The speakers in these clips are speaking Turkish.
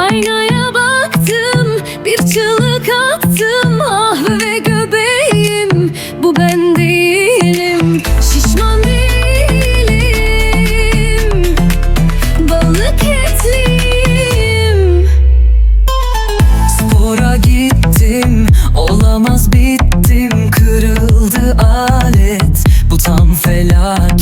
Aynaya baktım bir çığlık attım. Ah ve göbeğim bu ben değilim. Şişman değilim Balık etliyim Spora gittim olamaz bittim. Kırıldı alet bu tam felaket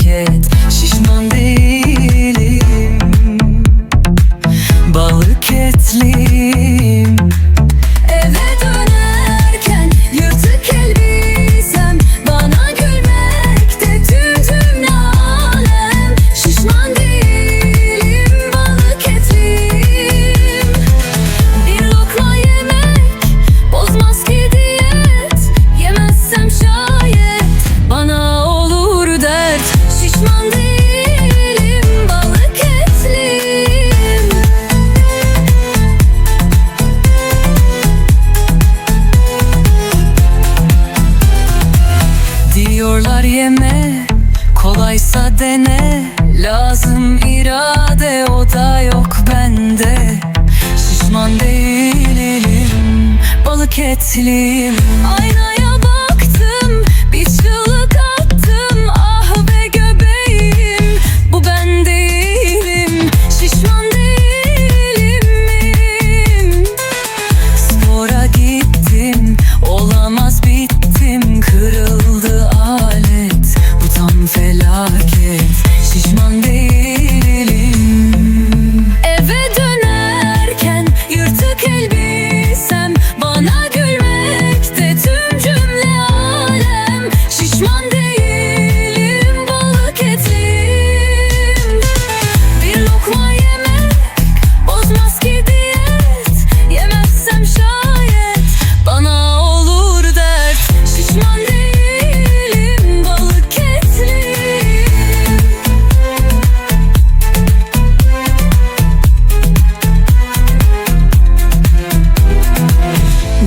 Diyorlar yeme kolaysa dene. Lazım irade o da yok bende. Şişman değilim balık etliyim Aynaya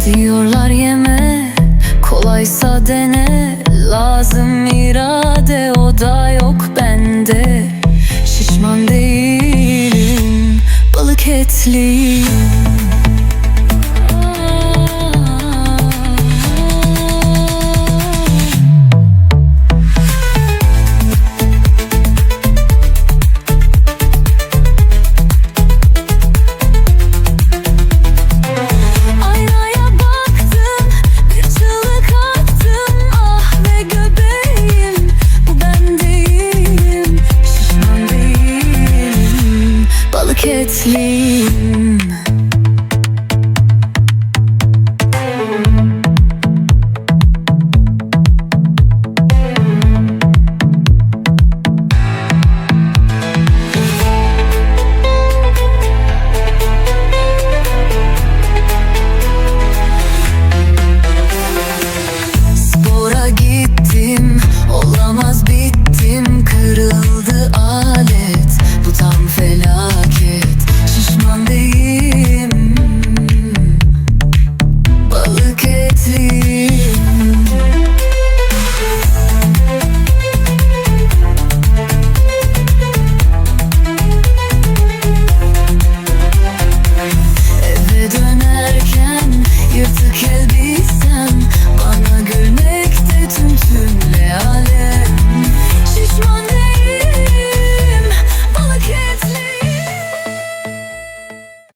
Diyorlar yeme kolaysa dene. Lazım irade o da yok bende. Şişman değilim balık etliyim